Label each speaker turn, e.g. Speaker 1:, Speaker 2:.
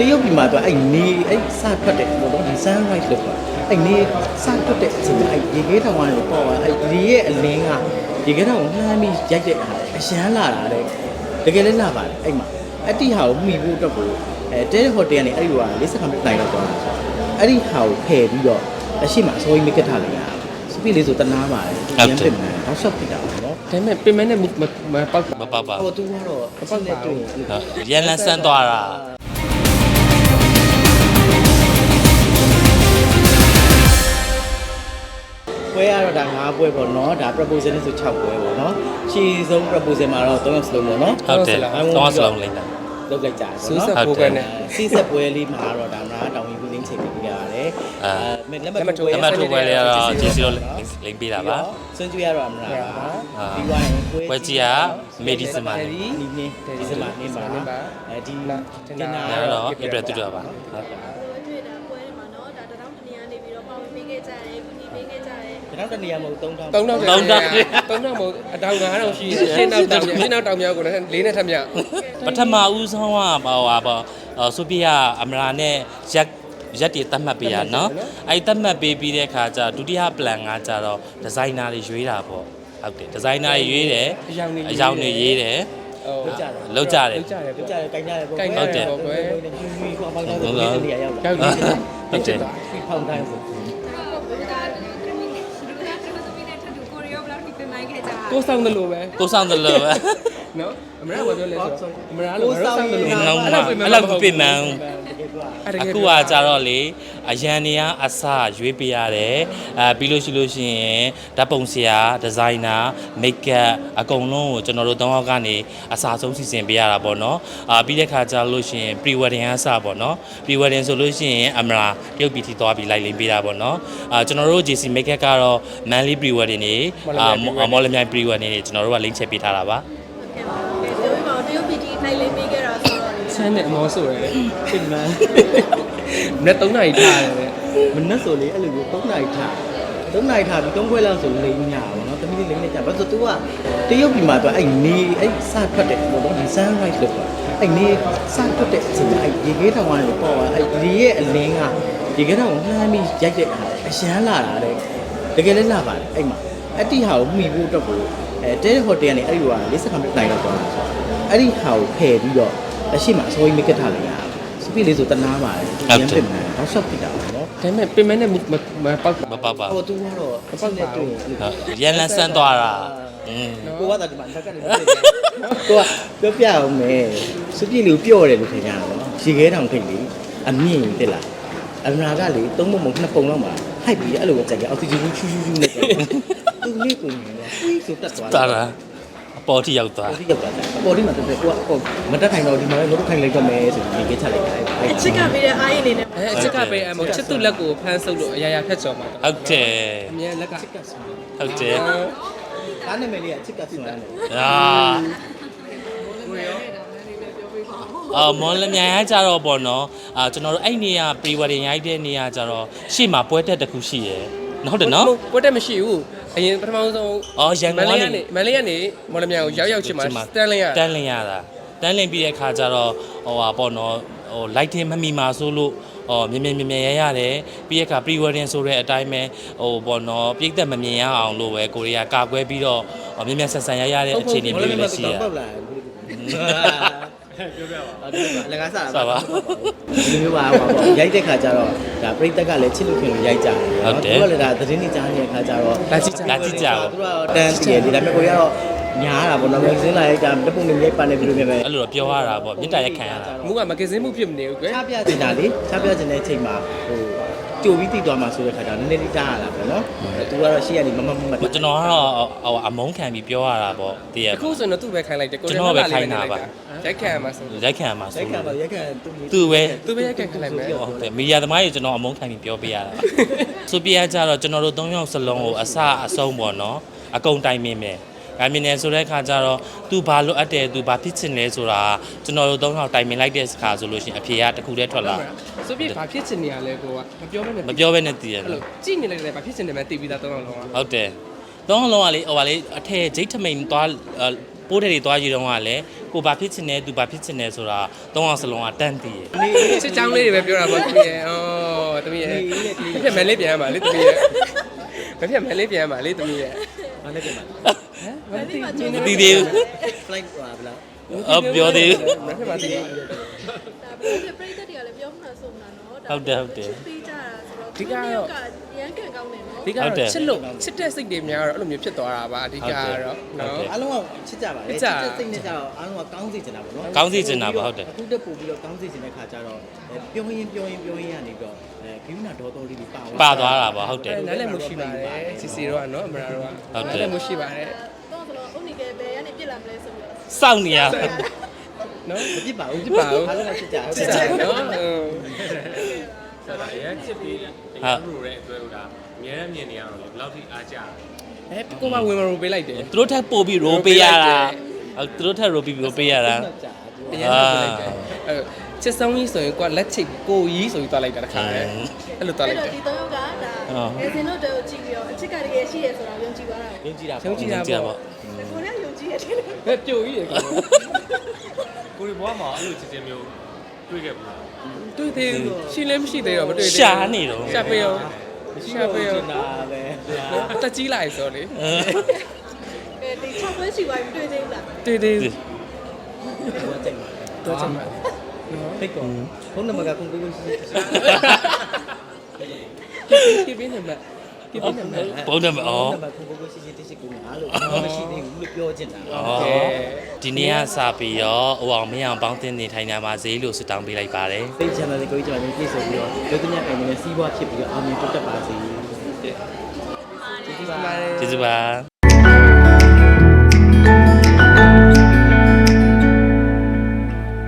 Speaker 1: တရုတ်ပြည်မှာတော့အဲ့နေအဲ့စထွက်တဲ့ဘောတော့ဒီ sunrise လို့ပြောအဲ့နေစထွက်တဲ့အချိန်မှာအဲ့ရေခဲတောင်ကနေပေါ့သွားအဲ့ဒီရဲ့အလင်းကရေခဲတောင်ကိုလှမ်းပြီးရိုက်တဲ့အားအရှမ်းလာတာလေတကယ်လည်းလာပါတယ်အဲ့မှာအဲ့ဒီဟာကိုမှီဖို့အတွက်ကိုအဲတဲဟိုတယ်ကနေအဲ့ဒီဟိုက40ခန့်တိုင်တော့သွားတာဆိုအဲ့ဒီဟာကိုဖယ်ပြီးတော့အရှိမအစိုးရမိကထားလိုက်ရစပီလေးဆိုတနာပါတယ်ရမ်းပြမယ်ဟောက်ရှော့ပြတာပေါ့နော်
Speaker 2: ဒါပေမဲ့ပင်မနဲ့မမမပောက်တာ
Speaker 3: မပောက်ပါ
Speaker 1: ဟိုသူကတော့အပတ်နဲ့တွေ့ရင်
Speaker 3: ဟုတ်ရန်လန်းဆန်းသွားတာ
Speaker 1: ပွဲရတော့ဒါ9ပွဲပေါ့နော်ဒါ proposal နဲ့ဆို6ပွဲပေါ့နော်ရှည်ဆုံး proposal မှာတော့3ယောက်စလုံးပေါ့နော်
Speaker 3: ဟုတ်တယ်တော့စလုံးလိမ့်တာ
Speaker 1: လောက်လိုက်ကြတယ်
Speaker 2: စူး
Speaker 1: ပေါ့
Speaker 2: စက်
Speaker 1: နော်
Speaker 2: ဖိုးပဲနဲ့
Speaker 1: စီးဆက်ပွဲလေးမှာတော့ဒါမှတောင်းရင်ကူသိန်းချိန်ပေးကြရတယ်လက်မှတ်
Speaker 3: လက်မှတ်ထိုးပွဲလေးကတော့ကျေးဇူးတော်လိမ့်ပေးတာပါ
Speaker 1: ဆွန်ကျွေးရတော့အမလားပါ
Speaker 3: အာ
Speaker 1: ပြီးသွားရင်
Speaker 3: ပွဲကြီးကမေဒီစင်မာနေ
Speaker 1: ဒီနေ့ဒီစမှာနေပါအဲဒီနာ
Speaker 3: ဒါတော့ဧပြီတူတာပါဟုတ်
Speaker 4: ဝဲတွေ့တာပွဲတွေမှာနော်ဒါတထောင်တနေရာနေပြီးတော့ပါဝင်ပေးခဲ့ကြတယ်ကုညီပေးခဲ့ ကြတယ်
Speaker 1: ကျွန်တော်တနေရာမဟုတ်3000
Speaker 2: 3000 3000မဟုတ်အတောင်9000ရှိရှင်းတော့တောင်ရှင်းတော့တောင်မြောက်ကိုလည်းလေးနဲ့ထက်မြ
Speaker 3: ပထမဦးဆုံးကပါဟာပေါ့ဆိုပြအမရာနဲ့ရက်ရက်တွေတတ်မှတ်ပေးရနော်အဲ့တတ်မှတ်ပေးပြီးတဲ့အခါကျဒုတိယ plan ကကြတော့ဒီဇိုင်နာတွေရွေးတာပေါ့ဟုတ်တယ်ဒီဇိုင်နာတွေရွေးတယ်
Speaker 2: အယောင်နေ
Speaker 3: အယောင်တွေရေးတယ်
Speaker 2: ဟုတ်
Speaker 1: လောက်ကြတယ်
Speaker 3: လောက်ကြတယ်
Speaker 2: လောက်ကြတယ်
Speaker 1: လောက်ကြတယ်ကိုင်းကြတယ်ပေါ့
Speaker 2: ကိုင်းကြတယ်ပေါ့ကွယ်
Speaker 1: ဖြူဖြူခေါင်းပေါင်းတော့ဒီနေရာရောက်လာ
Speaker 2: ကြောက်နေ
Speaker 3: ဟုတ်တယ်
Speaker 1: ဖိဖောင်းတိုင်းဆို
Speaker 2: ကိုဆောင်တယ်လို့ပဲ
Speaker 3: ကိုဆောင်တယ်လို့ပဲ
Speaker 2: နော်အမရကပြောလဲဆိုတော့အမရလို့ဆောင်းတယ်လို့
Speaker 3: ဒီနောက်မှာအဲ့လောက်ကိုပြင်မှန်
Speaker 1: တကယ်က
Speaker 3: အခုကကြတော့လေ အရန်နေရအစရွေးပေးရတယ်အဲပြီးလို့ရှိလို့ရှိရင်ဓာတ်ပုံဆရာဒီဇိုင်နာမိတ်ကပ်အကုန်လုံးကိုကျွန်တော်တို့တောင်းအောက်ကနေအစားဆုံးစီစဉ်ပေးရတာပေါ့နော်အာပြီးတဲ့ခါကျလို့ရှိရင် pre wedding အစပေါ့နော် pre wedding ဆိုလို့ရှိရင်အမရာတရုတ်ပြည်ထိသွားပြီးလိုက်လင်းပေးတာပေါ့နော်အာကျွန်တော်တို့ JC make up ကတော့ manly pre wedding နေအာမော်လမြိုင် pre wedding နေကျွန်တော်တို့က link ချက်ပေးထားတာပါ
Speaker 4: ဟုတ်ကဲ့ပါကဲပြောပြပါဦးတရုတ်ပြည်တီထိုင်လေးပေးခဲ့တာဆိုတော့လေ
Speaker 2: ဆန်းနဲ့အမောဆိုရယ်
Speaker 1: ပြင်မှန်
Speaker 2: နဲ့3နာရီထားတယ်
Speaker 1: မနှက်ဆိုလေအဲ့လိုမျိုး3နိုင်ထား3နိုင်ထားပြီး3ခွဲလောက်ဆိုလိမ့်ညာပါတော့တမီးလေးလိမ့်နေကြဘာလို့ဆို तू ကတရုတ်ပြည်မှာတော့အဲ့နေအဲ့စထွက်တဲ့ဘောတော့ဒီ sunrise လို့ပြောအဲ့နေစထွက်တဲ့အချိန်မှာအဲ့ရေခဲတောင်ကနေပေါ့သွားအဲ့ဒီရဲ့အလင်းကရေခဲတောင်ကိုလှမ်းပြီးရိုက်တဲ့အားအရှမ်းလာတာလေတကယ်လည်းလာပါတယ်အဲ့မှာအဲ့ဒီဟာကိုမှီဖို့အတွက်ကိုအဲတဲဟိုတယ်ကနေအဲ့ဒီဟိုက40ခန့်တိုင်တော့သွားတာဆိုအဲ့ဒီဟာကိုဖယ်ပြီးတော့အရှိမအစိုးရမိကထားလိုက်ရစ ပီလေးဆိုတနာပါတယ်ရမ်းပြမယ်ဟောက်ရှော့ပြတာပေါ့နော်
Speaker 2: ဒါပေမဲ့ပင်မနဲ့မမပောက်တာ
Speaker 3: မပောက်ပါ
Speaker 1: ဟိုသူကတော့အပတ်နဲ့တွေ့ရင်
Speaker 3: ဟုတ်ရန်လန်းဆန်းသွားတာอืม
Speaker 1: ကိုကသာဒီမှာတက်ကနေကိုကပြောပြအောင်မယ်စပြည့်လေးကိုပြော့တယ်လို့ထင်ကြတာနော်ရေခဲတောင်ထိတ်လေအမြင့်တက်လာအမနာကလေသုံးပုံမနှစ်ပုံလောက်မှာဟိုက်ပြီးအဲ့လိုပဲကြက်ကြအောက်ဆီဂျင်ချူချူချူနဲ့ကြက်သူလေးကိုနေတော့ဟိဆိုတက်သွား
Speaker 3: တာတာအ ပေါ်ထိရောက်သွား
Speaker 1: ပေါ်ဒီရောက်တာပေါ်ဒီမှာတက်တယ်ကိုကမတက်ထိုင်တော့ဒီမှာလည်းငါတို့ထိုင်လိုက်တော့မယ်ဆိုပြီးရေခဲချလိုက်တယ်
Speaker 4: အချစ်ကပေးတဲ့အားရနေနဲ့
Speaker 2: အဲအချစ်ကပေးအမချစ်သူလက်ကိုဖမ်းဆုပ်လို့အရာရာဖက်ချော်မှာ
Speaker 3: ဟုတ်တယ်
Speaker 2: အမြဲလက်က
Speaker 1: ချစ်ကဆို
Speaker 3: ဟုတ်တယ်
Speaker 1: ဒါနာမည်လေးကချစ်ကဆိုတယ်
Speaker 3: အာအော်မော်လမြိုင်ကကြတော့ပေါ့နော်အာကျွန်တော်တို့အဲ့နေရ pre wedding ရိုက်တဲ့နေရကြတော့ရှေ့မှာပွဲတက်တစ်ခုရှိရယ်ဟုတ်တယ်နော်
Speaker 2: ပွဲတက်မရှိဘူး အရင်ပထမဆုံး
Speaker 3: အော်ရန်
Speaker 2: မ
Speaker 3: ကုန်
Speaker 2: လေး
Speaker 3: က
Speaker 2: ကနေမလေးကနေမော်လမြိုင်ကိုရောက်ရောက်ချင်မှာစတန်လင်းရ
Speaker 3: တန်းလင်းရတာတန်းလင်းပြီးတဲ့ခါကျတော့ဟိုဟာပေါ့နော်ဟို light ထင်းမမီမှာဆိုလို့ဟောမြင်မြင်မြင်မြင်ရရတယ်ပြီးတဲ့အခါ pre wedding ဆိုတဲ့အတိုင်းပဲဟိုပေါ့နော်ပြိသက်မမြင်ရအောင်လို့ပဲကိုရီးယားကာကွယ်ပြီးတော့ဟောမြင်မြင်ဆက်ဆံရရတဲ့အခြေအနေမျိုးလည်းရှိရ
Speaker 1: ပေါက်လာ ပြောပြပါအလကားစား
Speaker 3: စပါ
Speaker 1: ဒီလိုပါပါပေါ့ရိုက်တဲ့ခါကျတော့ဒါပြိတက်ကလည်းချစ်လို့ခင်လို့ရိုက်ကြတယ်နော်သူကလည်းဒါသတင်းတွေကြားနေတဲ့ခါကျတော့
Speaker 2: လာကြည့်ကြ
Speaker 3: လာကြည့်ကြပါ
Speaker 1: သူကတော့တန်းတည်တယ်ဒါပေမဲ့ကိုရတော့ညားတာပေါ့နော်မဂ္ဂဇင်းလာရိုက်တာတပုံနဲ့ရိုက်ပါနေပြီလို့မြင်မယ်
Speaker 3: အဲ့လိုတော့ပြောရတာပေါ့မြင့်တာရက်ခံရတာ
Speaker 2: မူကမဂ္ဂဇင်းမှုဖြစ်မနေဘူးကွယ်
Speaker 1: ချပြတင်တာလေချပြတင်တဲ့အချိန်မှာဟို ကြိုပြီးတည်သွားမှာဆိုတဲ့ခါကျတော့နည်းနည်းလေးတားရတာပေါ့နော်သူကတော့ရှေ့ကနေမမမမ
Speaker 3: ကျွန်တော်ကတော့ဟိုအမုန်းခံပြီးပြောရတာပေါ့တည်ရ
Speaker 2: အခုဆိုရင်တော့သူ့ပဲခိုင်းလိုက်တယ်
Speaker 3: ကျွန်တော်ပဲခိုင်းတာပါ
Speaker 2: ရိုက်ခံရမှာဆို
Speaker 3: ရိုက်ခံမှာ
Speaker 1: ရို
Speaker 3: ဆို
Speaker 1: က်ခံပါ
Speaker 3: လို့
Speaker 1: ရိုက်ခံသူ
Speaker 3: သူပဲ
Speaker 2: သူပဲရိုက်ခံခိုင်းလိုက်မယ်
Speaker 3: ဟုတ်တယ်မီဒီယာသမားကြီးကျွန်တော်အမုန်းခံပြီးပြောပေးရတာဆိုပြရကြတော့ကျွန်တော်တို့၃ယောက်စလုံးကိုအစအဆုံးပေါ့နော်အကုန်တိုင်မင်းမယ် ဒါမြင်နေဆိုတဲ့ခါကျတော့ तू ဘာလို့အပ်တယ် तू ဘာဖြစ်ချင်လဲဆိုတာကျွန်တော်တို့၃ယောက်တိုင်မင်လိုက်တဲ့စကားဆိုလို့ရှိရင်အဖြေကတစ်ခုတည်းထွက်လာ
Speaker 2: ဆိုပြီးဘာဖြစ်ချင်နေရလဲကိုကမပြောဘဲနဲ့
Speaker 3: မပြောဘဲနဲ့တည်ရ
Speaker 2: အဲ့
Speaker 3: တယ်
Speaker 2: လိုကြည့်နေလိုက်တယ်ဘာဖြစ်ချင်တယ်မှသိပြီးသားတော့လုံးအောင်
Speaker 3: ဟုတ်တယ်သုံးလုံးကလေဟိုပါလေအထက်ဂျိတ်ထမိန်သွားပိုးထည်တွေသွားယူတော့ကလည်းကိုဘာဖြစ်ချင်လဲသူဘာဖြစ်ချင်လဲဆိုတာသုံးအောင်စလုံးကတန့်တည်ရယ်
Speaker 1: နေ
Speaker 2: စစ်ချောင်းလေးတွေပဲပြောတာပေါ့သမီးရဲ့ဩသမီးရဲ့မဖြစ်မန်လေးပြန်ရမှာလေသမီးရဲ့မဖြစ်မန်လေးပြန်ရမှာလေသမီးရဲ့
Speaker 1: ဘာနဲ့ပြန်ပါ
Speaker 4: မလေးမှာကျင်း
Speaker 3: မသိသေးဘူး
Speaker 1: flight ဟွာဗလား
Speaker 3: အော်ပြောသေးဘူး
Speaker 2: မဖြစ်မှာတည်
Speaker 4: ဒါပြိပြိသက်တွေကလည်းပြောမှဆိုမှနော်
Speaker 3: ဟုတ်တယ်ဟုတ်တယ်
Speaker 4: ပေးကြတာဆိုတော့ကရန်ကန်ကောင်းတယ်နော်
Speaker 2: ဒီကတော့ချစ်လို့ချစ်တဲ့စိတ်တွေများတော့အဲ့လိုမျိုးဖြစ်သွားတာပါအဓိကကတော့နော်
Speaker 1: အားလုံးကချစ်ကြပါလေ
Speaker 2: ချစ်ကြ
Speaker 1: ချစ်တဲ့စိတ်နဲ့ကြတော့အားလုံးကကောင်းစေချင်တာပေါ့နော်
Speaker 3: ကောင်းစေချင်တာပေါ့ဟုတ်တယ်
Speaker 1: အခုတက်ပို့ပြီးတော့ကောင်းစေချင်တဲ့ခါကျတော့အဲပြောရင်ပြောရင်ပြောရင်ရနေပြီးတော့အဲဂိမ်းနာဒေါ်တော်လေးတွေပါ
Speaker 3: ပါသွားတာပေါ့ဟုတ်တယ်
Speaker 2: နားလည်းမရှိပါတယ်စီစီတော့ကနော်အမရာတော့
Speaker 3: ဟုတ်တယ်
Speaker 2: နားလည်းမရှိပါတယ်
Speaker 4: တော့ဆိုတော့ဥနီက ဘယ်ကနေပြစ်လာမလဲဆိုပြီးတော့
Speaker 3: စောင့်နေရ
Speaker 2: နော်
Speaker 1: မဖြစ်ပါဘူး
Speaker 2: ဖြစ်ပါဘူး
Speaker 1: အားလုံးကချစ်ကြ
Speaker 2: ချစ်ကြနော်
Speaker 5: ဆိုတာအရင်ချစ်ပြီးတရားလို့တဲ့အတွက်ဟိုဒါအများနဲ့မြင်နေရတော့လေဘယ်လောက်ထိအားကြလဲ
Speaker 2: အဲကိုမဝင်မရိုပေးလိုက်တယ်
Speaker 3: သူတို့ထပ်ပို့ပြီးရိုးပေးရတာဟုတ်သူတို့ထပ်ရိုးပြီးရိုးပေးရတာ
Speaker 1: ကြာ
Speaker 2: အရင်ကပေးလိုက်တယ်အဲ ချစ်ဆုံးကြီးဆိုရင်ကိုကလက်ချိတ်ကိုကြီးဆိုပြီးသွားလိုက်တာတခါလေအဲ့လိုသွား
Speaker 4: အဲ့
Speaker 2: လိုက်တယ်
Speaker 4: တော့ဒီတော့ကဒါငယ်စဉ်တို့တို့ကြည့်ပြီးတော့အချစ်ကတကယ်ရှိရဆိုတာယုံကြည်သွားတာ
Speaker 1: ယုံကြည်တာ
Speaker 2: ယုံကြည်တာ
Speaker 3: ကြည့်ရ
Speaker 2: ပေါ့
Speaker 3: ပေါ့
Speaker 4: ကိုလည်းယုံကြည်ရတယ်
Speaker 2: ဘယ်ပြိုကြီးရကော
Speaker 5: ကိုရီဘွားမှာအဲ့လိုချစ်ချင်းမျိုးတွေ့ခဲ့ဘူးလား
Speaker 2: တွေ့သေးရှင်းလည်းမရှိသေးတော့မတွေ့သေး
Speaker 3: ရှာနေတော့
Speaker 2: ရှာပေးရော
Speaker 1: ရှာပေးရတာပဲ
Speaker 2: အသက်ကြီးလိုက်ဆိုလေ
Speaker 4: အဲဒီ၆ခွဲရှိသွားပြီတွေ့သေးဘူးလား
Speaker 2: တွေ့သေး
Speaker 1: တော့ကြိုက်ပါ
Speaker 2: တော့ချက်မှာ
Speaker 1: ဖိတ်ကောဖုန်းနံပါတ်ကကုန်ကိုကိုရှိရှိ
Speaker 2: ကိပြင်းနေမှာကိပြင်းနေမှာ
Speaker 3: ပုံတယ်မဩ
Speaker 1: နံပါတ်ကုန်ကိုကိုရှိရှိတိရှိကိုငါလို့မရှိသေးဘူးလို့ပြောချင်တာ
Speaker 3: ဩဒီနေ့ကစပြီးတော့ဟိုအောင်မင်းအောင်ပေါင်းတင်နေထိုင်ကြပါစေလို့ဆုတောင်းပေးလိုက်ပါတယ်
Speaker 1: ဖိတ်ချင်တယ်ကိုကြီးကျွန်တော်ပြည့်စုံပြီးတော့ဒုတိယအိမ်နဲ့စီးပွားဖြစ်ပြီးတော့အောင်မြင်တိုးတက်ပါစေကျေးဇူးပါ
Speaker 2: ပါတယ်
Speaker 3: ကျေးဇူးပါ